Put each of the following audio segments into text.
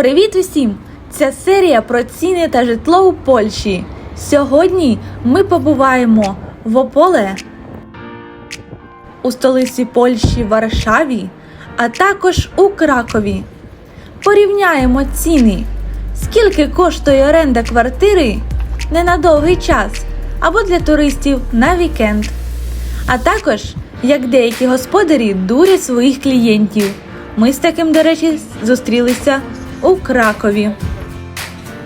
Привіт усім! Це серія про ціни та житло у Польщі. Сьогодні ми побуваємо в Ополе, у столиці Польщі Варшаві, а також у Кракові. Порівняємо ціни, скільки коштує оренда квартири не на довгий час або для туристів на вікенд. А також як деякі господарі дурять своїх клієнтів. Ми з таким, до речі, зустрілися у Кракові.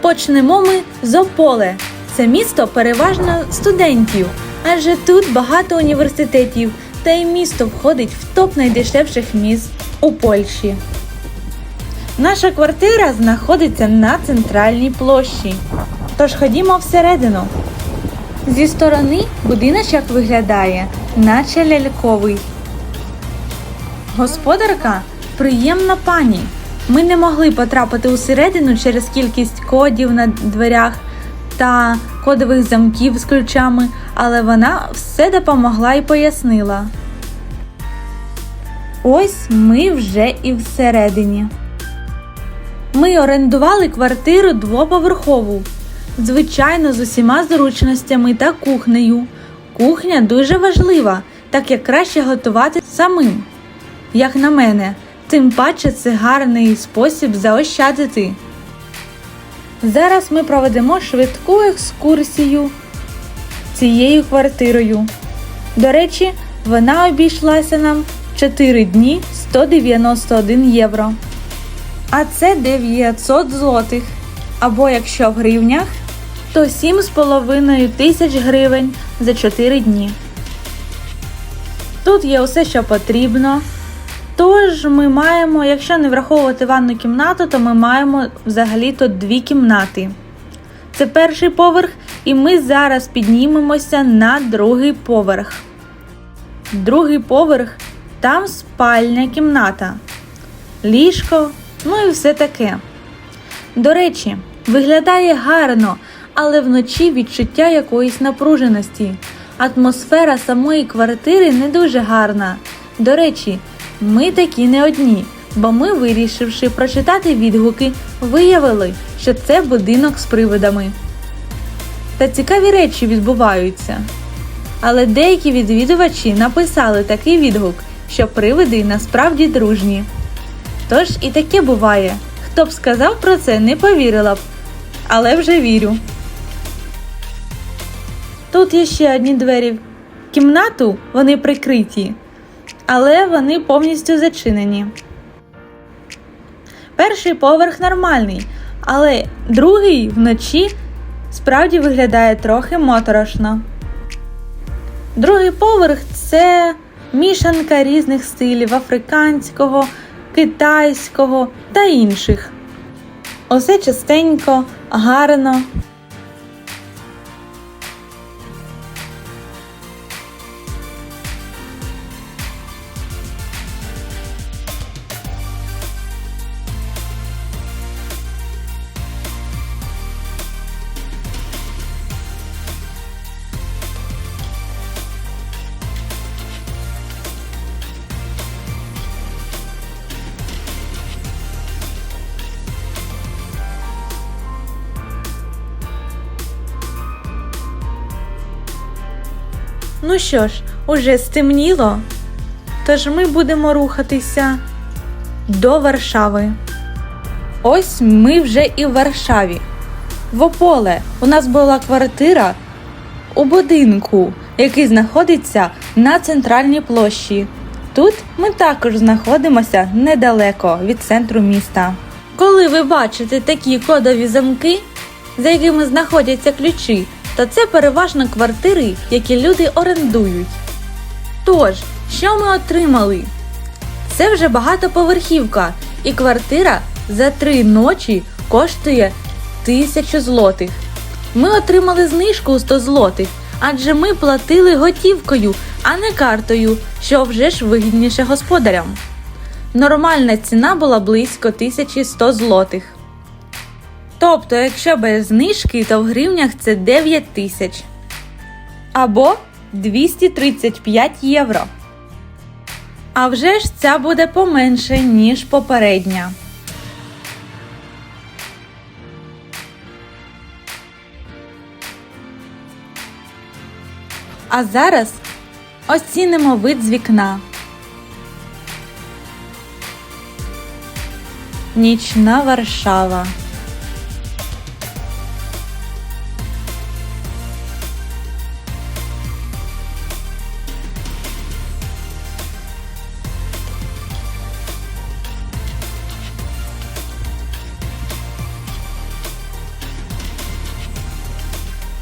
Почнемо ми з Ополе. Це місто переважно студентів, адже тут багато університетів, та й місто входить в топ найдешевших міст у Польщі. Наша квартира знаходиться на центральній площі. Тож ходімо всередину. Зі сторони будиночок виглядає, наче ляльковий. Господарка приємна пані. Ми не могли потрапити усередину через кількість кодів на дверях та кодових замків з ключами, але вона все допомогла і пояснила. Ось ми вже і всередині. Ми орендували квартиру двоповерхову, звичайно, з усіма зручностями та кухнею. Кухня дуже важлива, так як краще готувати самим. Як на мене, тим паче це гарний спосіб заощадити. Зараз ми проведемо швидку екскурсію цією квартирою. До речі, вона обійшлася нам 4 дні 191 євро. А це 900 злотих. Або якщо в гривнях, то 7,5 тисяч гривень за 4 дні. Тут є усе, що потрібно. Тож ми маємо, якщо не враховувати ванну кімнату, то ми маємо взагалі-то дві кімнати. Це перший поверх, і ми зараз піднімемося на другий поверх. Другий поверх там спальня кімната, ліжко, ну і все таке. До речі, виглядає гарно, але вночі відчуття якоїсь напруженості. Атмосфера самої квартири не дуже гарна. До речі, ми такі не одні, бо ми, вирішивши прочитати відгуки, виявили, що це будинок з привидами. Та цікаві речі відбуваються. Але деякі відвідувачі написали такий відгук, що привиди насправді дружні. Тож і таке буває. Хто б сказав про це, не повірила б, але вже вірю. Тут є ще одні двері кімнату, вони прикриті, але вони повністю зачинені. Перший поверх нормальний, але другий вночі справді виглядає трохи моторошно. Другий поверх це мішанка різних стилів африканського, китайського та інших. Усе частенько, гарно. Ну що ж, уже стемніло, тож ми будемо рухатися до Варшави. Ось ми вже і в Варшаві. В Ополе у нас була квартира у будинку, який знаходиться на центральній площі. Тут ми також знаходимося недалеко від центру міста. Коли ви бачите такі кодові замки, за якими знаходяться ключі, то це переважно квартири, які люди орендують. Тож, що ми отримали? Це вже багатоповерхівка, і квартира за три ночі коштує тисячу злотих. Ми отримали знижку у 100 злотих, адже ми платили готівкою, а не картою, що вже ж вигідніше господарям. Нормальна ціна була близько 1100 злотих. Тобто, якщо без знижки, то в гривнях це 9 тисяч або 235 євро. А вже ж ця буде поменше, ніж попередня. А зараз оцінимо вид з вікна. Нічна Варшава.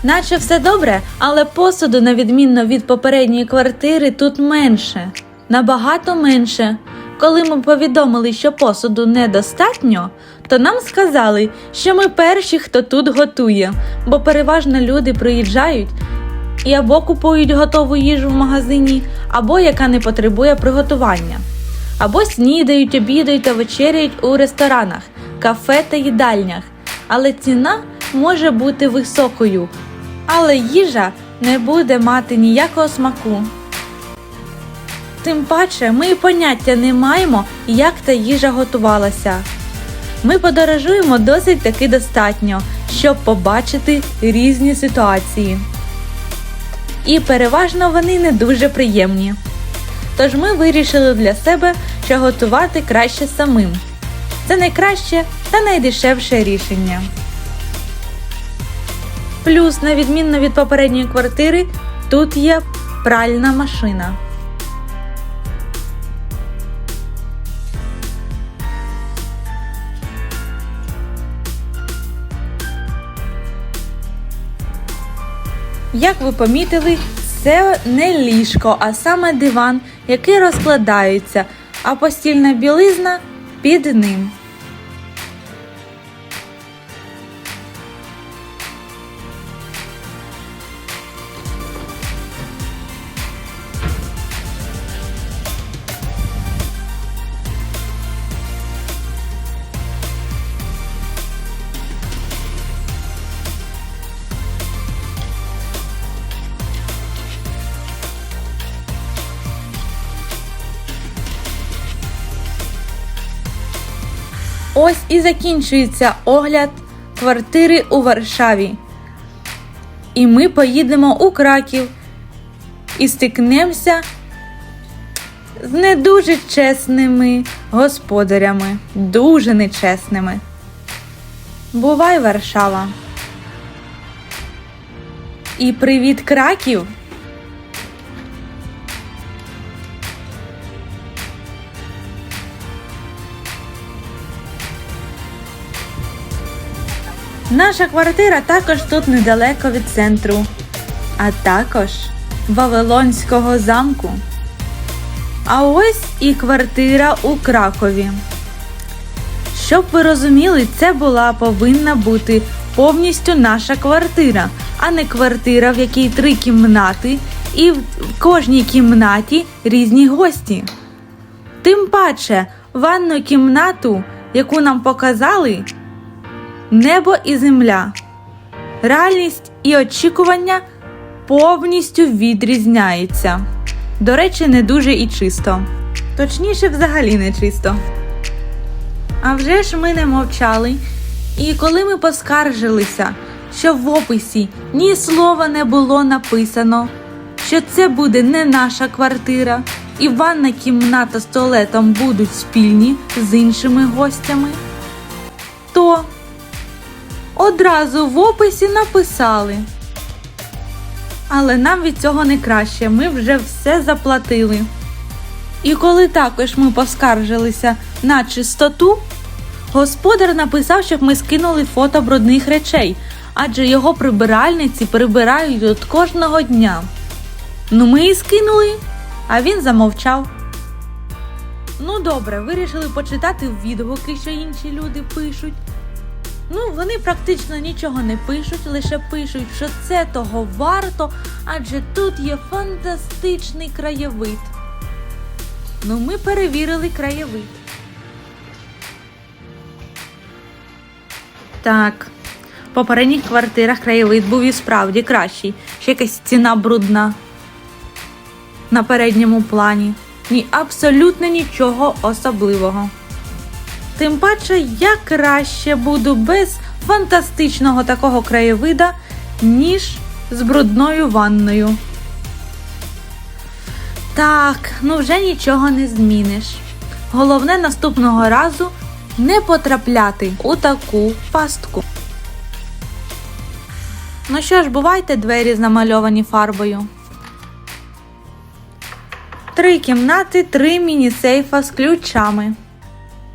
Наче все добре, але посуду, на відмінно від попередньої квартири, тут менше. Набагато менше. Коли ми повідомили, що посуду недостатньо, то нам сказали, що ми перші, хто тут готує, бо переважно люди приїжджають і або купують готову їжу в магазині, або яка не потребує приготування, або снідають, обідають та вечеряють у ресторанах, кафе та їдальнях. Але ціна може бути високою, але їжа не буде мати ніякого смаку. Тим паче ми й поняття не маємо, як та їжа готувалася. Ми подорожуємо досить таки достатньо, щоб побачити різні ситуації. І переважно вони не дуже приємні. Тож ми вирішили для себе, що готувати краще самим. Це найкраще та найдешевше рішення. Плюс, на відмінно від попередньої квартири, тут є пральна машина. Як ви помітили, це не ліжко, а саме диван, який розкладається, а постільна білизна під ним. Ось і закінчується огляд квартири у Варшаві. І ми поїдемо у Краків і стикнемося з не дуже чесними господарями, дуже нечесними. Бувай, Варшава. І привіт, Краків! Наша квартира також тут недалеко від центру, а також Вавилонського замку. А ось і квартира у Кракові. Щоб ви розуміли, це була повинна бути повністю наша квартира, а не квартира, в якій три кімнати, і в кожній кімнаті різні гості. Тим паче, ванну кімнату, яку нам показали, небо і земля. Реальність і очікування повністю відрізняються. До речі, не дуже і чисто. Точніше, взагалі не чисто. А вже ж ми не мовчали. І коли ми поскаржилися, що в описі ні слова не було написано, що це буде не наша квартира, і ванна кімната з туалетом будуть спільні з іншими гостями, то одразу в описі написали. Але нам від цього не краще, ми вже все заплатили. І коли також ми поскаржилися на чистоту, господар написав, щоб ми скинули фото брудних речей, адже його прибиральниці прибирають тут кожного дня. Ну ми і скинули, а він замовчав. Ну добре, вирішили почитати відгуки, що інші люди пишуть. Ну, вони практично нічого не пишуть, лише пишуть, що це того варто, адже тут є фантастичний краєвид. Ну, ми перевірили краєвид. Так, в попередніх квартирах краєвид був і справді кращий. Ще якась ціна брудна на передньому плані. Ні, абсолютно нічого особливого. Тим паче я краще буду без фантастичного такого краєвида, ніж з брудною ванною. Так, ну вже нічого не зміниш. Головне наступного разу не потрапляти у таку пастку. Ну що ж, бувайте двері замальовані фарбою. Три кімнати, три міні-сейфа з ключами.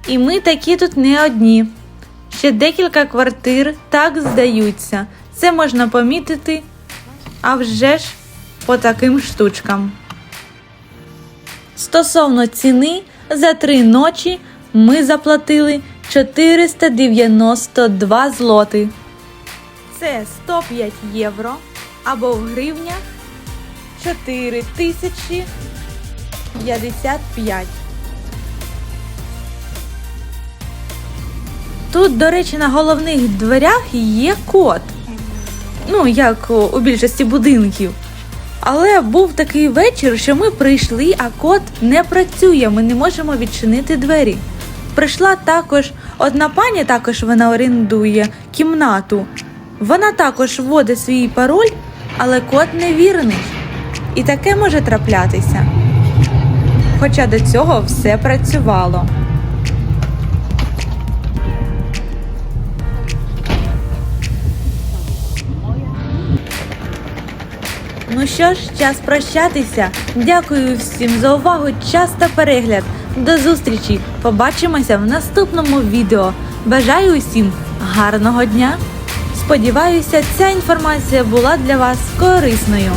І ми такі тут не одні. Ще декілька квартир так здаються. Це можна помітити, а вже ж по таким штучкам. Стосовно ціни, за три ночі ми заплатили 492 злоти. Це 105 євро або в гривнях 4055. Тут, до речі, на головних дверях є код. Ну, як у більшості будинків. Але був такий вечір, що ми прийшли, а код не працює, ми не можемо відчинити двері. Прийшла також одна пані, також вона орендує кімнату. Вона також вводить свій пароль, але код невірний. І таке може траплятися. Хоча до цього все працювало. Ну що ж, час прощатися. Дякую всім за увагу, час та перегляд. До зустрічі! Побачимося в наступному відео. Бажаю усім гарного дня! Сподіваюся, ця інформація була для вас корисною.